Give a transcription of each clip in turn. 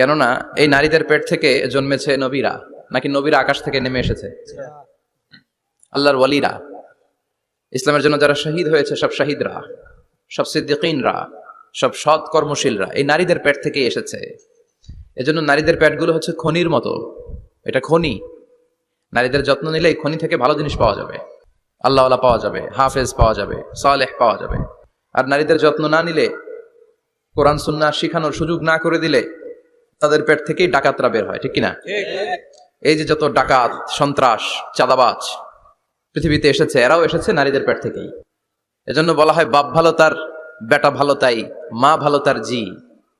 কেননা এই নারীদের পেট থেকে জন্মেছে নবীরা, নাকি নবীরা আকাশ থেকে নেমে এসেছে? আল্লাহর ওয়ালিরা। ইসলামের জন্য যারা শহীদ হয়েছে, সব শহীদরা, সব সিদ্দিকিনরা, সব সৎ কর্মশীলরা, এই নারীদের পেট থেকেই এসেছে। এজন্য নারীদের পেটগুলো হচ্ছে খনির মতো। এটা খনি। নারীদের যত্ন নিলে এই খনি থেকে ভালো জিনিস পাওয়া যাবে। আল্লাহওয়ালা পাওয়া যাবে, হাফেজ পাওয়া যাবে, সালেহ পাওয়া যাবে। আর নারীদের যত্ন না নিলে কোরআন সুন্না শিখানোর সুযোগ না করে দিলে তাদের পেট থেকেই ডাকাতরা বের হয়, ঠিক কিনা? এই যে যত ডাকাত, সন্ত্রাস, চাঁদাবাজ পৃথিবীতে এসেছে, এরাও এসেছে নারীদের পেট থেকেই। এজন্য বলা হয়, বাপ ভালো তার, বেটা ভালো তাই, মা ভালো তার জি,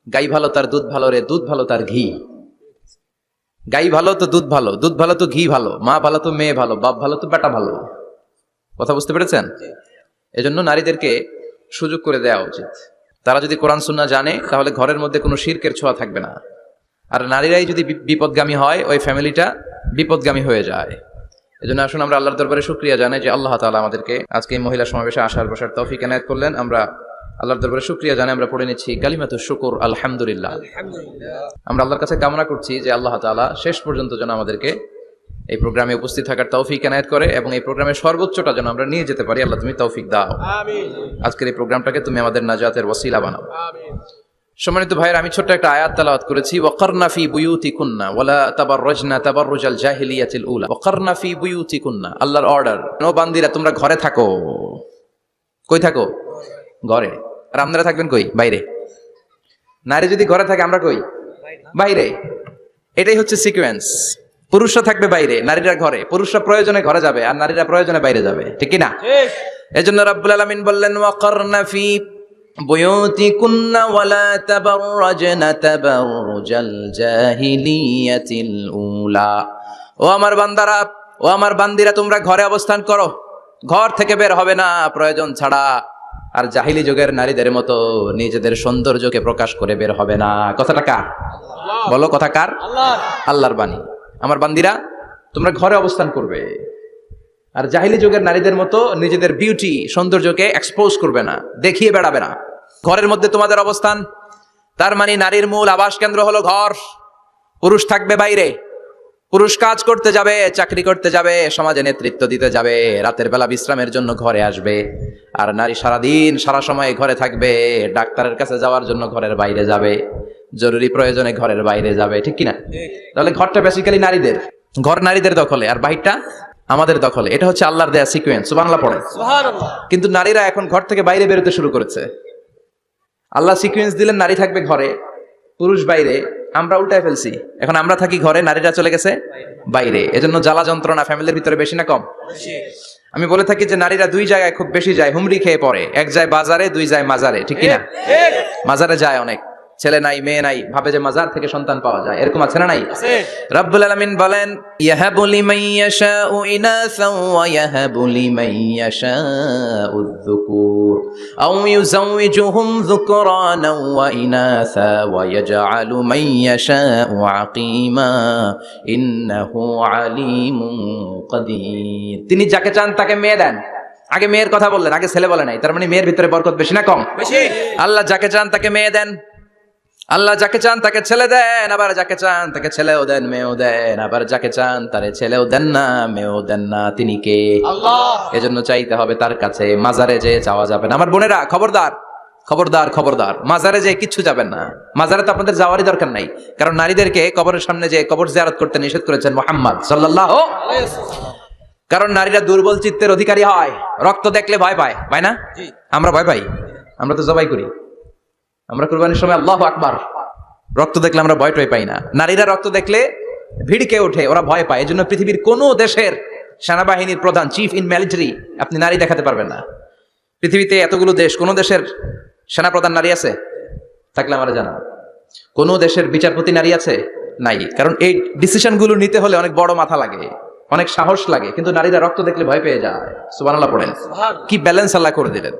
গাই ভালো তার দুধ ভালো রে, দুধ ভালো তার ঘি। গাই ভালো তো দুধ ভালো দুধ ভালো তো ঘি ভালো, মা ভালো তো মেয়ে ভালো, বাপ ভালো তো বেটা ভালো। কথা বুঝতে পেরেছেন? এজন্য নারীদেরকে সুযোগ করে দেওয়া উচিত। তারা যদি কোরআন সুন্না জানে, তাহলে ঘরের মধ্যে কোনো শিরকের ছোঁয়া থাকবে না। আর নারীরাই যদি বিপদগামী হয় ওই ফ্যামিলিটা বিপদগামী হয়ে যায়। এই জন্য আসুন আমরা আল্লাহর দরবারে শুক্রিয়া জানাই যে আল্লাহ তাআলা আমাদেরকে আজকে এই মহিলা সমাবেশে আসার বসার তৌফিক এনায়েত করলেন। আমরা আল্লাহর দরবারে শুক্রিয়া জানাই আমরা পড়ে নিচ্ছি কালিমাতু শুকুর আলহামদুলিল্লাহ। আমরা আল্লাহর কাছে কামনা করছি যে আল্লাহ তাআলা শেষ পর্যন্ত যেন আমাদেরকে এই প্রোগ্রামে উপস্থিত থাকার তৌফিক এনায়েত করে এবং এই প্রোগ্রামের সর্বোচ্চটা যেন আমরা নিয়ে যেতে পারি। আল্লাহ তুমি তৌফিক দাও। আজকের এই প্রোগ্রামটাকে তুমি আমাদের নাজাতের ওসিলা বানাও। সম্মানিত ভাইয়ের আমি ছোট্ট একটা আয়াত তালাওয়াত করেছি ওয়াকারনা ফি বুয়ুতিকুন্না ওয়ালা তাবাররাজনা তাবাররুজাল জাহিলিয়াতিল উলা। ওয়াকারনা ফি বুয়ুতিকুন্না আল্লাহর অর্ডার। নো বান্দিরা তোমরা ঘরে থাকো। কই থাকো? ঘরে। আর আপনারা থাকবেন কই? বাইরে। নারী যদি ঘরে থাকে আমরা কই? বাইরে। এটাই হচ্ছে সিকোয়েন্স পুরুষরা থাকবে বাইরে নারীরা ঘরে। পুরুষরা প্রয়োজনে ঘরে যাবে আর নারীরা প্রয়োজনে বাইরে যাবে। ঠিক না? এজন্য রাব্বুল আলামিন বললেন ওয়াকারনা বুয়ুতিকুন্না ওয়ালা তাবাররাজনা তাবাররুজাল জাহিলিয়াতিল উলা। ও আমার বান্দারা ও আমার বান্দিরা তোমরা ঘরে অবস্থান করো। ঘর থেকে বের হবে না প্রয়োজন ছাড়া। আর জাহিলি যুগের নারীদের মতো নিজেদের সৌন্দর্যকে প্রকাশ করে বের হবে না। কথাটা কার? বলো কথা কার? আল্লাহর বাণী। আমার বান্দিরা তোমরা ঘরে অবস্থান করবে। আর জাহিলি যুগের নারীদের মতো নিজেদের বিউটি সৌন্দর্যকে এক্সপোজ করবে না দেখিয়ে বেড়াবে না। ঘরের মধ্যে তোমাদের অবস্থান। তার মানে নারীর মূল আবাস কেন্দ্র হলো ঘর। পুরুষ থাকবে বাইরে। পুরুষ কাজ করতে যাবে চাকরি করতে যাবে সমাজে নেতৃত্ব দিতে যাবে রাতের বেলা বিশ্রামের জন্য ঘরে আসবে। আর নারী সারাদিন সারা সময় ঘরে থাকবে ডাক্তারের কাছে যাওয়ার জন্য ঘরের বাইরে যাবে জরুরি প্রয়োজনে ঘরের বাইরে যাবে ঠিক কিনা? তাহলে ঘরটা বেসিক্যালি নারীদের। ঘর নারীদের দখলে। আর বাহিরটা? আমাদের দখলে। এটা হচ্ছে আল্লাহর দেয়া সিকুয়েন্স বাংলা পড়ে কিন্তু নারীরা এখন ঘর থেকে বাইরে বেরোতে শুরু করেছে। আল্লাহ সিকুয়েন্স দিলেন নারী থাকবে ঘরে পুরুষ বাইরে আমরা উল্টায় ফেলছি। এখন আমরা থাকি ঘরে নারীরা চলে গেছে বাইরে। এজন্য জ্বালা যন্ত্রণা ফ্যামিলির ভিতরে বেশি না কম? আমি বলে থাকি যে নারীরা দুই জায়গায় খুব বেশি যায় হুমরি খেয়ে পড়ে। এক যায় বাজারে দুই যায় মাজারে ঠিক কিনা? মাজারে যায় অনেক। ছেলে নাই মেয়ে নাই ভাবে যে মাজার থেকে সন্তান পাওয়া যায়। এরকম আছে না নাই? রব্বুল আলামিন বলেন ইয়াহাবু লিমান ইয়াশাউ ইনাসান ওয়া ইয়াহাবু লিমান ইয়াশাউ যুকুর। আও ইউযাওয়িজুহুম যুকরানা ওয়া ইনাসা ওয়া ইয়াজআলু মান ইয়াশাউ আকীমা। ইন্নাহু আলীমুন কাদির। তিনি যাকে চান তাকে মেয়ে দেন। আগে মেয়ের কথা বললেন আগে ছেলে বলে নাই। তার মানে মেয়ের ভিতরে বরকত বেশি না কম? আল্লাহ যাকে চান তাকে মেয়ে দেন। আল্লাহ যাকে চান তাকে ছেলে দেন আবার যাকে চান তাকে ছেলেও দেন মেয়েও দেন আবার যাকে চান তারে ছেলেও দেন না মেয়েও দেন না তিনি কে? এজন্য চাইতে হবে তার কাছে মাজারে যে চাওয়া যাবে না। আমার বোনেরা খবরদার খবরদার খবরদার মাজারে যে কিচ্ছু যাবেন না। মাজারে তো আপনাদের যাওয়ারই দরকার নাই। কারণ নারীদেরকে কবরের সামনে যে কবর জিয়ারত করতে নিষেধ করেছেন মোহাম্মদ সাল্লাল্লাহু কারণ নারীরা দুর্বল চিত্তের অধিকারী হয় রক্ত দেখলে ভয় পায় পায় না? আমরা ভয় পাই আমরা তো জবাই করি। আমরা কুরবানির সময় আল্লাহ আকবার। রক্ত দেখলে আমরা ভয় টয় পাই না। নারীরা রক্ত দেখলে ভিড়কে ওঠে ওরা ভয় পায়। এজন্য পৃথিবীর কোনো দেশের সেনাবাহিনীর প্রধান চিফ ইন মিলিটারি আপনি নারী দেখাতে পারবেন না। পৃথিবীতে এতগুলো দেশ কোন দেশের সেনাপ্রধান নারী আছে? থাকলে আমার জানা কোন দেশের বিচারপতি নারী আছে? নাই। কারণ এই ডিসিশনগুলো নিতে হলে অনেক বড় মাথা লাগে অনেক সাহস লাগে। কিন্তু নারীরা রক্ত দেখলে ভয় পেয়ে যায়। সুবহানাল্লাহ পড়েন। কি ব্যালেন্স আল্লাহ করে দিলেন।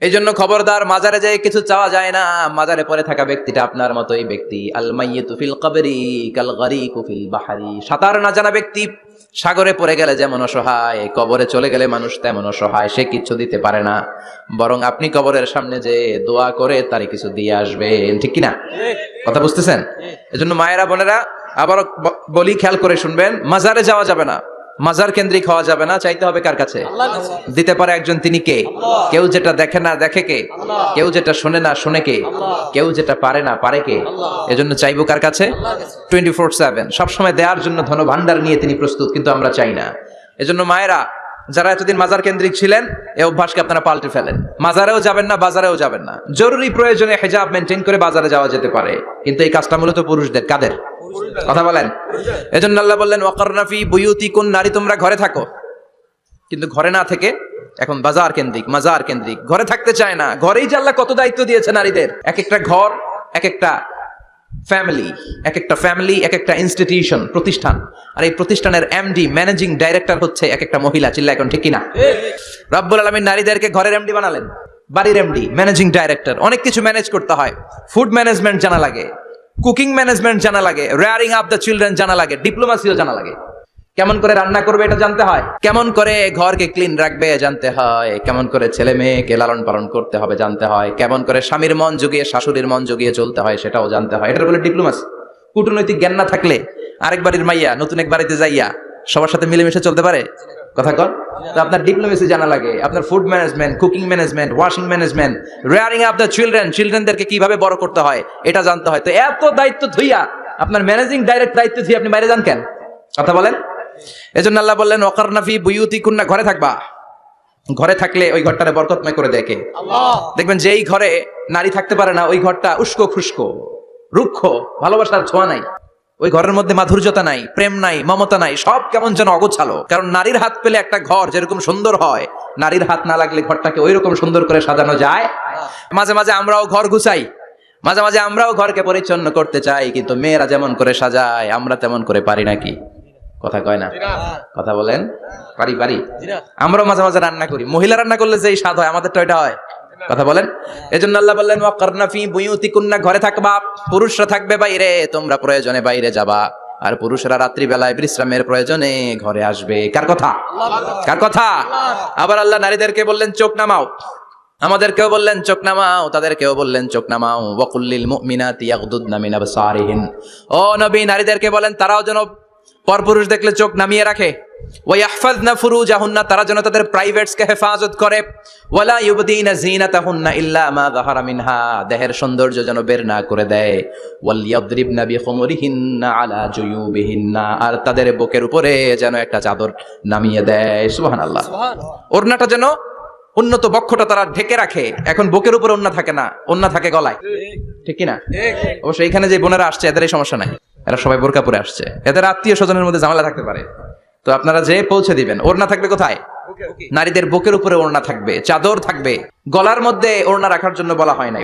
এই জন্য খবরদার মাজারে যেয়ে কিছু চাওয়া যায় না। মাজারে পরে থাকা ব্যক্তিটা আপনার মতোই ব্যক্তি। আল মাইয়িতু ফিল কবরি কাল গরিকু ফিল বাহারি। সাঁতার না জানা ব্যক্তি সাগরে পড়ে গেলে যেমন অসহায়, কবরে চলে গেলে মানুষ তেমন অসহায়, সে কিছু দিতে পারে না। বরং আপনি কবরের সামনে যে দোয়া করে তারে কিছু দিয়ে আসবেন। ঠিক কিনা? কথা বুঝতেছেন? এজন্য মায়েরা, বোনেরা, আবারও বলি, খেয়াল করে শুনবেন, মাজারে যাওয়া যাবে না। মাজার কেন্দ্রিক হওয়া যাবে না চাইতে হবে কার কাছে? দিতে পারে একজন তিনি কে? কেউ যেটা দেখে না দেখে কে? কেউ যেটা শোনে না শোনে কে? কেউ যেটা পারে না পারে কে? এজন্য চাইব কার কাছে? টোয়েন্টি ফোর সেভেন সবসময় দেওয়ার জন্য ধন ভান্ডার নিয়ে তিনি প্রস্তুত কিন্তু আমরা চাই না। এজন্য মায়েরা যারা এতদিন মাজার কেন্দ্রিক ছিলেন এই অভ্যাসকে আপনারা পাল্টে ফেলেন। মাজারেও যাবেন না বাজারেও যাবেন না। জরুরি প্রয়োজনে হেজাব মেনটেন করে বাজারে যাওয়া যেতে পারে। কিন্তু এই কাজটা মূলত পুরুষদের কাদের? কথা বলেন। এজন্য আল্লাহ বললেন ওয়াকারনাফি বুয়ুতি কোন নারী তোমরা ঘরে থাকো। কিন্তু ঘরে না থেকে এখন বাজার কেন্দ্রিক, মাজার কেন্দ্রিক। ঘরে থাকতে চায় না। ঘরেই যে আল্লাহ কত দায়িত্ব দিয়েছে নারীদের। এক একটা ঘর, এক একটা ফ্যামিলি, এক একটা ফ্যামিলি, এক একটা ইনস্টিটিউশন, প্রতিষ্ঠান। আর এই প্রতিষ্ঠানের এমডি ম্যানেজিং ডাইরেক্টর হচ্ছে এক একটা মহিলা, চিল্লা এখন ঠিক কিনা? রব্বুল আলমীর নারীদেরকে ঘরের এমডি বানালেন। বাড়ির এমডি ম্যানেজিং ডাইরেক্টর। অনেক কিছু ম্যানেজ করতে হয়। ফুড ম্যানেজমেন্ট জানা লাগে। কুকিং ম্যানেজমেন্ট জানা লাগে, রেয়ারিং আপ দ্য চিলড্রেন জানা লাগে, ডিপ্লোমাসিও জানা লাগে। কেমন করে রান্না করবে এটা জানতে হয়? কেমন করে ঘরকে ক্লিন রাখবে জানতে হয়? কেমন করে ছেলে মেয়েকে লালন পালন করতে হবে জানতে হয়? কেমন করে স্বামীর মন জুগিয়ে শাশুড়ির মন জুগিয়ে চলতে হয় সেটাও জানতে হয়। এটা বলে ডিপ্লোমাসি। কূটনৈতিক জ্ঞান না থাকলে আরেক বাড়ির মাইয়া, নতুন এক বাড়িতে যাইয়া সবার সাথে মিলেমিশে চলতে পারে? কথা আপনার ডিপ্লোমেসি জানা লাগে আপনার food management cooking management washing management rearing up the children চিলড্রেনদেরকে কীভাবে বড় করতে হয় এটা জানতে হয়। তো এত দায়িত্ব ধুইয়া আপনার ম্যানেজিং ডাইরেক্ট দায়িত্ব ধুই আপনি বাইরে যান কেন? কথা বলেন? এজন্য আল্লাহ বললেন ওকারনাফি বুয়ুতি কুন্না ঘরে থাকবা। ঘরে থাকলে ওই ঘরটারে বরকতময় করে দেখে। দেখবেন যেই ঘরে নারী থাকতে পারে না ওই ঘরটা উস্কো খুস্কো রুক্ষ ভালোবাসার ছোঁয়া নাই। ওই ঘরের মধ্যে মাধুর্যতা নাই প্রেম নাই মমতা নাই সব কেমন যেন অগোছালো। কারণ নারীর হাত পেলে একটা ঘর যেরকম সুন্দর হয় নারীর হাত না লাগলে ঘরটাকে ওই রকম সুন্দর করে সাজানো যায়। মাঝে মাঝে আমরাও ঘর গুছাই মাঝে মাঝে আমরাও ঘরকে পরিচ্ছন্ন করতে চাই কিন্তু মেয়েরা যেমন করে সাজায় আমরা তেমন করে পারি নাকি কথা কয় না? কথা বলেন? পারি পারি। আমরাও মাঝে মাঝে রান্না করি। মহিলা রান্না করলে যেই স্বাদ হয় আমাদের তো এটা হয়। কথা বলেন? এজন্য আল্লাহ বললেন ওয়াকারনা ফি বুয়ুতিকুন্না, ঘরে থাকবা, পুরুষরা থাকবে বাইরে, তোমরা প্রয়োজনে বাইরে যাবা। আর পুরুষরা রাত্রি বেলায় বিশ্রামের প্রয়োজনে ঘরে আসবে। কার কথা? কার কথা? আবার আল্লাহ নারীদেরকে বললেন, চোখ নামাও। আমাদেরকেও বললেন, চোখ নামাও। তাদেরকেও বললেন, চোখ নামাও। ও নবী, নারীদেরকে বলেন, তারাও যেন পরপুরুষ দেখলে চোখ নামিয়ে রাখে। ওয়াহফাজনা ফুরুজাহুন্না তারা যেন তাদের প্রাইভেটস কে হেফাজত করে। ওয়ালা ইউবদিনা জিনাতাহুন্না ইল্লা মা যাহারা মিনহা দেহের সৌন্দর্য যেন বের না করে দেয়। ওয়াল বিখুমুরিহিন্না আলা জুয়ুবিহিন্না আর তাদের বুকের উপরে যেন একটা চাদর নামিয়ে দেয়। সুবহানাল্লাহ। ওড়নাটা যেন উন্নত বক্ষটা তারা ঢেকে রাখে। এখন বুকের উপরে ওন্না থাকে না ওন্না থাকে গলায়। ঠিক। কি না অবশ্য এখানে যে বোনেরা আসছে এদের এই সমস্যা নাই। এরা সবাই বোরকা পরে আসছে। এদের আত্মীয় স্বজনের মধ্যে ঝামেলা থাকতে পারে। তো আপনারা যে পৌঁছে দিবেন ওড়না থাকবে কোথায়? নারীদের বুকের উপরে ওড়না থাকবে চাদর থাকবে। গলার মধ্যে ওড়না রাখার জন্য বলা হয় নাই।